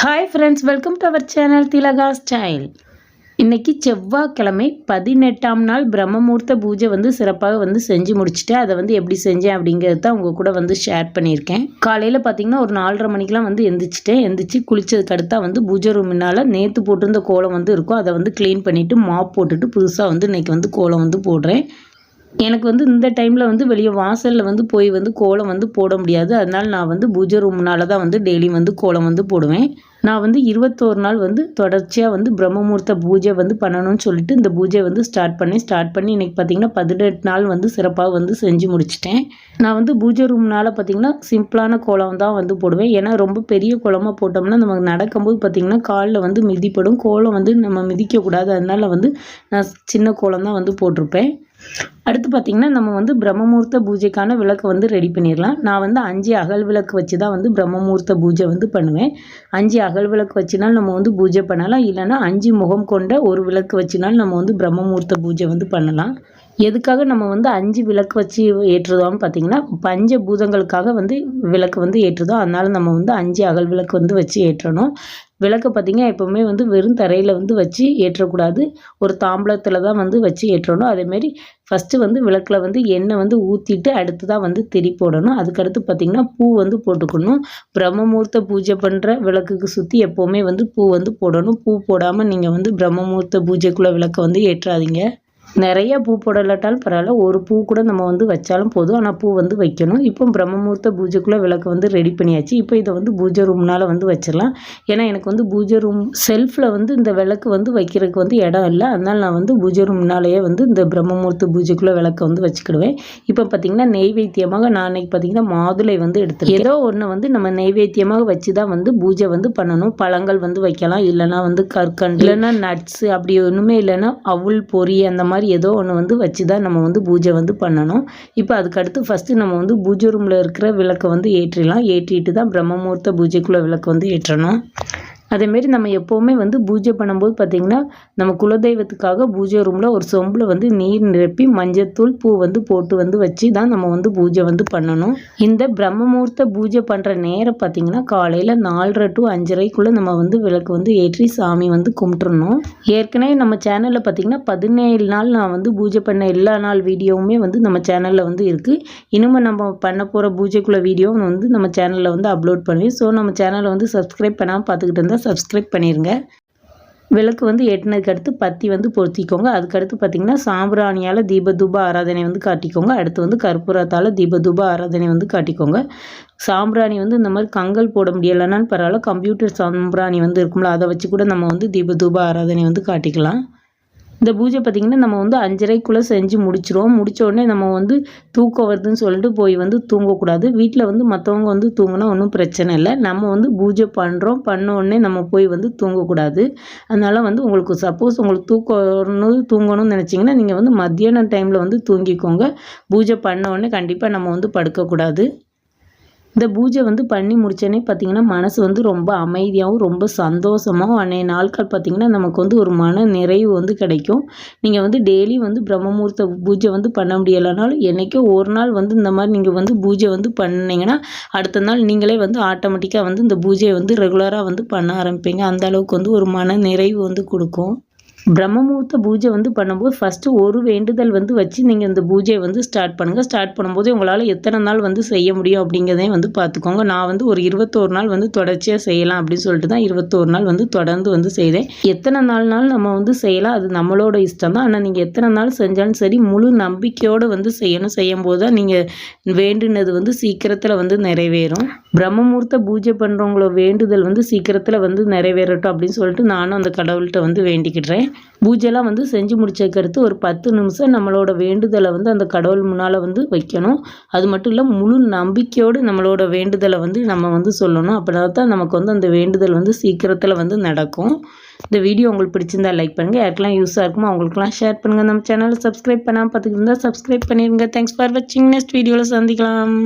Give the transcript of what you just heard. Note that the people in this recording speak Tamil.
Hi friends welcome to our channel Thilaka style இன்றைக்கி செவ்வாய்க்கிழமை பதினெட்டாம் நாள் பிரம்மமூர்த்த பூஜை வந்து சிறப்பாக வந்து செஞ்சு முடிச்சுட்டு அதை வந்து எப்படி செஞ்சேன் அப்படிங்கிறது தான் உங்கள் கூட வந்து ஷேர் பண்ணியிருக்கேன். காலையில் பார்த்தீங்கன்னா ஒரு நாலரை மணிக்கெலாம் வந்து எந்திரிச்சிட்டேன். எந்திரிச்சு குளித்ததுக்கு அடுத்தா வந்து பூஜை ரூமினால் நேற்று போட்டிருந்த கோலம் வந்து இருக்கும். அதை வந்து க்ளீன் பண்ணிவிட்டு மாப் போட்டுட்டு புதுசாக வந்து இன்றைக்கி வந்து கோலம் வந்து போடுறேன். எனக்கு வந்து இந்த டைமில் வந்து வெளியே வாசலில் வந்து போய் வந்து கோலம் வந்து போட முடியாது. அதனால் நான் வந்து பூஜை ரூம்னால தான் வந்து டெய்லியும் வந்து கோலம் வந்து போடுவேன். நான் வந்து இருபத்தோரு நாள் வந்து தொடர்ச்சியாக வந்து பிரம்மமூர்த்த பூஜை வந்து பண்ணணும்னு சொல்லிட்டு இந்த பூஜை வந்து ஸ்டார்ட் பண்ணி ஸ்டார்ட் பண்ணி இன்றைக்கி பார்த்திங்கன்னா பதினெட்டு நாள் வந்து சிறப்பாக வந்து செஞ்சு முடிச்சிட்டேன். நான் வந்து பூஜை ரூம்னால் பார்த்திங்கன்னா சிம்பிளான கோலம் தான் வந்து போடுவேன். ஏன்னா ரொம்ப பெரிய கோலமாக போட்டோம்னா நமக்கு நடக்கும்போது பார்த்திங்கன்னா காலில் வந்து மிதிப்படும். கோலம் வந்து நம்ம மிதிக்கக்கூடாது. அதனால் வந்து நான் சின்ன கோலம் தான் வந்து போட்டிருப்பேன். அடுத்து பார்த்திங்கன்னா நம்ம வந்து பிரம்மமூர்த்த பூஜைக்கான விளக்கு வந்து ரெடி பண்ணிடலாம். நான் வந்து அஞ்சு அகல் விளக்கு வச்சு தான் வந்து பிரம்மமூர்த்த பூஜை வந்து பண்ணுவேன். அஞ்சு அகல் விளக்கு வச்சுனாலும் நம்ம வந்து பூஜை பண்ணலாம். இல்லைன்னா அஞ்சு முகம் கொண்ட ஒரு விளக்கு வச்சுனாலும் நம்ம வந்து பிரம்மமூர்த்த பூஜை வந்து பண்ணலாம். எதுக்காக நம்ம வந்து அஞ்சு விளக்கு வச்சு ஏற்றுதோம்னு பார்த்தீங்கன்னா பஞ்ச பூதங்களுக்காக வந்து விளக்கு வந்து ஏற்றுதோம் அதனால் நம்ம வந்து அஞ்சு அகல் விளக்கு வந்து வச்சு ஏற்றணும். விளக்கு பார்த்திங்கன்னா எப்போவுமே வந்து வெறும் தரையில் வந்து வச்சு ஏற்றக்கூடாது. ஒரு தாம்பளத்தில் தான் வந்து வச்சு ஏற்றணும். அதேமாரி ஃபஸ்ட்டு வந்து விளக்கில் வந்து எண்ணெய் வந்து ஊற்றிட்டு அடுத்து தான் வந்து திரி போடணும். அதுக்கடுத்து பார்த்திங்கன்னா பூ வந்து போட்டுக்கணும். பிரம்மமூர்த்த பூஜை பண்ணுற விளக்குக்கு சுற்றி எப்போவுமே வந்து பூ வந்து போடணும். பூ போடாமல் நீங்கள் வந்து பிரம்மமூர்த்த பூஜைக்குள்ளே விளக்கை வந்து ஏற்றாதீங்க. நிறைய பூ போடலாட்டாலும் பரவாயில்ல. ஒரு பூ கூட நம்ம வந்து வச்சாலும் போதும். ஆனால் பூ வந்து வைக்கணும். இப்போ பிரம்மமூர்த்த பூஜைக்குள்ளே விளக்கு வந்து ரெடி பண்ணியாச்சு. இப்போ இதை வந்து பூஜை ரூம்னால் வந்து வச்சிடலாம். ஏன்னா எனக்கு வந்து பூஜை ரூம் செல்ஃபில் வந்து இந்த விளக்கு வந்து வைக்கிறதுக்கு வந்து இடம் இல்லை. அதனால் நான் வந்து பூஜை ரூம்னாலேயே வந்து இந்த பிரம்மமூர்த்த பூஜைக்குள்ளே விளக்கை வந்து வச்சுக்கிடுவேன். இப்போ பார்த்திங்கன்னா நெய்வேத்தியமாக நான் அன்றைக்கி பார்த்திங்கன்னா மாதுளை வந்து எடுத்து ஏதோ ஒன்று வந்து நம்ம நெய்வேத்தியமாக வச்சு தான் வந்து பூஜை வந்து பண்ணணும். பழங்கள் வந்து வைக்கலாம். இல்லைனா வந்து கற்கண்டு இல்லைன்னா நட்ஸு அப்படி ஒன்றுமே இல்லைன்னா அவுள் பொறி அந்த மாதிரி மாதிரி ஏதோ ஒன்று வந்து வச்சு தான் நம்ம வந்து பூஜை வந்து பண்ணணும். இப்போ அதுக்கடுத்து ஃபஸ்ட்டு நம்ம வந்து பூஜை ரூமில் இருக்கிற விளக்கை வந்து ஏற்றிடலாம். ஏற்றிட்டு தான் பிரம்மமூர்த்த பூஜைக்குள்ளே விளக்கு வந்து ஏற்றணும். அதேமாரி நம்ம எப்போவுமே வந்து பூஜை பண்ணும்போது பார்த்திங்கன்னா நம்ம குலதெய்வத்துக்காக பூஜை ரூமில் ஒரு சொம்பில் வந்து நீர் நிரப்பி மஞ்சத்தூள் பூ வந்து போட்டு வந்து வச்சு தான் நம்ம வந்து பூஜை வந்து பண்ணணும். இந்த பிரம்மமூர்த்த பூஜை பண்ணுற நேரம் பார்த்திங்கன்னா காலையில் நாலரை டு அஞ்சரைக்குள்ளே நம்ம வந்து விளக்கு வந்து ஏற்றி சாமி வந்து கும்பிட்டுருணும் ஏற்கனவே நம்ம சேனலில் பார்த்திங்கன்னா பதினேழு நாள் நான் வந்து பூஜை பண்ண எல்லா நாள் வீடியோவுமே வந்து நம்ம சேனலில் வந்து இருக்குது இன்னும் நம்ம பண்ண போகிற பூஜைக்குள்ள வீடியோ வந்து நம்ம சேனலில் வந்து அப்லோட் பண்ணுவேன். ஸோ நம்ம சேனலை வந்து சப்ஸ்கிரைப் பண்ணாமல் பார்த்துக்கிட்டு இருந்தால் சப்ஸ்கிரைப் பண்ணிடுங்க விளக்கு வந்து எட்டினதுக்கு அடுத்து பத்தி வந்து பொருத்திக்கோங்க. அதுக்கடுத்து பார்த்திங்கன்னா சாம்பிராணியால் தீபதூப ஆராதனை வந்து காட்டிக்கோங்க. அடுத்து வந்து கற்பூரத்தால் தீபதூப ஆராதனை வந்து காட்டிக்கோங்க. சாம்பிராணி வந்து இந்த மாதிரி கங்கல் போட முடியலைனாலும் பரவாயில்ல. கம்ப்யூட்டர் சாம்பிராணி வந்து இருக்கும்ல அதை வச்சு கூட நம்ம வந்து தீபதூப ஆராதனை வந்து காட்டிக்கலாம். இந்த பூஜை பார்த்திங்கன்னா நம்ம வந்து அஞ்சரைக்குள்ளே செஞ்சு முடிச்சிருவோம். முடித்தோடனே நம்ம வந்து தூக்கம் வருதுன்னு சொல்லிட்டு போய் வந்து தூங்கக்கூடாது. வீட்டில் வந்து மற்றவங்க வந்து தூங்கினா ஒன்றும் பிரச்சனை இல்லை. நம்ம வந்து பூஜை பண்ணுறோம் பண்ண உடனே நம்ம போய் வந்து தூங்கக்கூடாது. அதனால் வந்து உங்களுக்கு சப்போஸ் உங்களுக்கு தூக்கணும் தூங்கணும்னு நினச்சிங்கன்னா நீங்கள் வந்து மத்தியான டைமில் வந்து தூங்கிக்கோங்க. பூஜை பண்ண உடனே கண்டிப்பாக நம்ம வந்து படுக்கக்கூடாது. இந்த பூஜை வந்து பண்ணி முடித்தோடனே பார்த்திங்கன்னா மனசு வந்து ரொம்ப அமைதியாகவும் ரொம்ப சந்தோஷமாகவும் அன்றைய நாட்கள் பார்த்திங்கன்னா நமக்கு வந்து ஒரு மன நிறைவு வந்து கிடைக்கும். நீங்கள் வந்து டெய்லி வந்து பிரம்மமூர்த்த பூஜை வந்து பண்ண முடியலைனாலும் என்றைக்கோ ஒரு நாள் வந்து இந்த மாதிரி நீங்கள் வந்து பூஜை வந்து பண்ணிங்கன்னா அடுத்த நாள் நீங்களே வந்து ஆட்டோமேட்டிக்காக வந்து இந்த பூஜையை வந்து ரெகுலராக வந்து பண்ண ஆரம்பிப்பீங்க. அந்த அளவுக்கு வந்து ஒரு மன நிறைவு வந்து கொடுக்கும். பிரம்மமுகூர்த்த பூஜை வந்து பண்ணும்போது ஃபஸ்ட்டு ஒரு வேண்டுதல் வந்து வச்சு நீங்கள் இந்த பூஜையை வந்து ஸ்டார்ட் பண்ணுங்கள் ஸ்டார்ட் பண்ணும்போது உங்களால் எத்தனை நாள் வந்து செய்ய முடியும் அப்படிங்கிறதையும் வந்து பார்த்துக்கோங்க நான் வந்து ஒரு இருபத்தோரு நாள் வந்து தொடர்ச்சியாக செய்யலாம் அப்படின்னு சொல்லிட்டு தான் இருபத்தோரு நாள் வந்து தொடர்ந்து வந்து செய்தேன். எத்தனை நாள்னாலும் நம்ம வந்து செய்யலாம் அது நம்மளோட இஷ்டம் தான். ஆனால் நீங்கள் எத்தனை நாள் செஞ்சாலும் சரி முழு நம்பிக்கையோடு வந்து செய்யணும். செய்யும்போது தான் நீங்கள் வேண்டுனது வந்து சீக்கிரத்தில் வந்து நிறைவேறும். பிரம்மமூர்த்த பூஜை பண்ணுறவங்களோட வேண்டுதல் வந்து சீக்கிரத்தில் வந்து நிறைவேறட்டும் அப்படின்னு சொல்லிட்டு நானும் அந்த கடவுள்கிட்ட வந்து வேண்டிக்கிடுறேன். பூஜைலாம் வந்து செஞ்சு முடிச்சதுக்கடுத்து ஒரு பத்து நிமிஷம் நம்மளோட வேண்டுதலை வந்து அந்த கடவுள் முன்னால் வந்து வைக்கணும். அது மட்டும் இல்லை முழு நம்பிக்கையோடு நம்மளோட வேண்டுதலை வந்து நம்ம வந்து சொல்லணும். அப்படின்னா தான் நமக்கு வந்து அந்த வேண்டுதல் வந்து சீக்கிரத்தில் வந்து நடக்கும். இந்த வீடியோ உங்களுக்கு பிடிச்சிருந்தா லைக் பண்ணுங்கள் யாருக்கெல்லாம் யூஸாக இருக்குமோ அவங்களுக்குலாம் ஷேர் பண்ணுங்கள் நம்ம சேனலை சப்ஸ்கிரைப் பண்ணாமல் பார்த்துக்கிட்டு இருந்தால் சப்ஸ்கிரைப் பண்ணிடுங்க தேங்க்ஸ் ஃபார் வாட்சிங் நெக்ஸ்ட் வீடியோவில் சந்திக்கலாம்.